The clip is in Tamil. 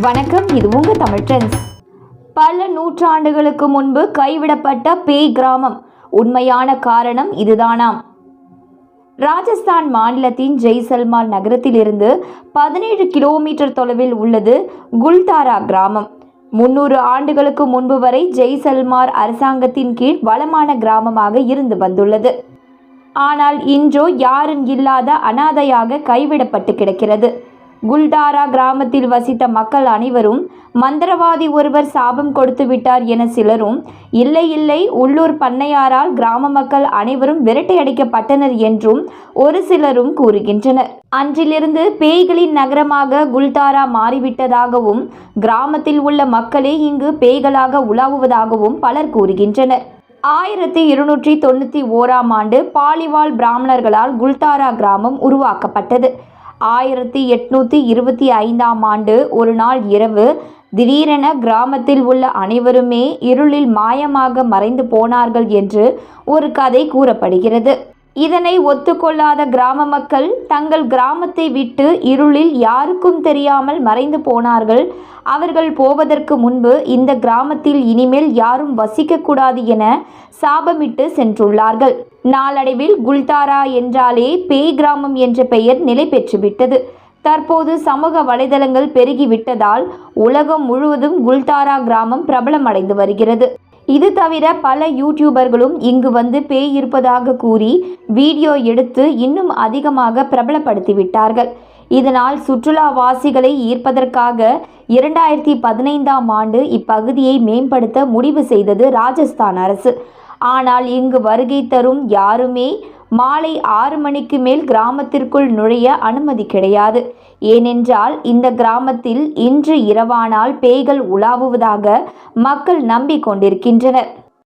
வணக்கம் இது உங்க தமிழ் ட்ரெண்ட்ஸ். பல நூற்றாண்டுகளுக்கு முன்பு கைவிடப்பட்ட பேய் கிராமம். உண்மையான காரணம் இதுதானாம். ராஜஸ்தான் மாநிலத்தின் ஜெய்சல்மார் நகரத்திலிருந்து பதினேழு கிலோமீட்டர் தொலைவில் உள்ளது குல்தாரா கிராமம். முன்னூறு ஆண்டுகளுக்கு முன்பு வரை ஜெய்சல்மார் அரசாங்கத்தின் கீழ் வளமான கிராமமாக இருந்து வந்துள்ளது. ஆனால் இன்றோ யாரும் இல்லாத அனாதையாக கைவிடப்பட்டு கிடக்கிறது. குல்டாரா கிராமத்தில் வசித்த மக்கள் அனைவரும் மந்திரவாதி ஒருவர் சாபம் கொடுத்து விட்டார் என சிலரும் இல்லை இல்லை உள்ளூர் பண்ணையாரால் கிராம மக்கள் அனைவரும் விரட்டையடிக்கப்பட்டனர் என்றும் ஒரு சிலரும் கூறுகின்றனர். அன்றிலிருந்து பேய்களின் நகரமாக குல்தாரா மாறிவிட்டதாகவும் கிராமத்தில் உள்ள மக்களே இங்கு பேய்களாக உலாவுவதாகவும் பலர் கூறுகின்றனர். ஆயிரத்தி இருநூற்றி தொண்ணூற்றி ஓராம் ஆண்டு பாலிவால் பிராமணர்களால் குல்தாரா கிராமம் உருவாக்கப்பட்டது. ஆயிரத்தி எட்நூற்றி இருபத்தி ஐந்தாம் ஆண்டு ஒரு நாள் இரவு திடீரென கிராமத்தில் உள்ள அனைவருமே இருளில் மாயமாக மறைந்து போனார்கள் என்று ஒரு கதை கூறப்படுகிறது. இதனை ஒத்துக்கொள்ளாத கிராம மக்கள் தங்கள் கிராமத்தை விட்டு இருளில் யாருக்கும் தெரியாமல் மறைந்து போனார்கள். அவர்கள் போவதற்கு முன்பு இந்த கிராமத்தில் இனிமேல் யாரும் வசிக்கக்கூடாது என சாபமிட்டு சென்றுள்ளார்கள். நாளடைவில் குல்தாரா என்றாலே பேய் கிராமம் என்ற பெயர் நிலை பெற்றுவிட்டது. தற்போது சமூக வலைதளங்கள் பெருகிவிட்டதால் உலகம் முழுவதும் குல்தாரா கிராமம் பிரபலமடைந்து வருகிறது. இது தவிர பல யூடியூபர்களும் இங்கு வந்து பேய் இருப்பதாக கூறி வீடியோ எடுத்து இன்னும் அதிகமாக பிரபலப்படுத்திவிட்டார்கள். இதனால் சுற்றுலாவாசிகளை ஈர்ப்பதற்காக இரண்டாயிரத்தி பதினைந்தாம் ஆண்டு இப்பகுதியை மேம்படுத்த முடிவு செய்தது ராஜஸ்தான் அரசு. ஆனால் இங்கு வருகை தரும் யாருமே மாலை ஆறு மணிக்கு மேல் கிராமத்திற்குள் நுழைய அனுமதி கிடையாது. ஏனென்றால் இந்த கிராமத்தில் இன்று இரவானால் பேய்கள் உலாவுவதாக மக்கள் நம்பிக்கொண்டிருக்கின்றனர்.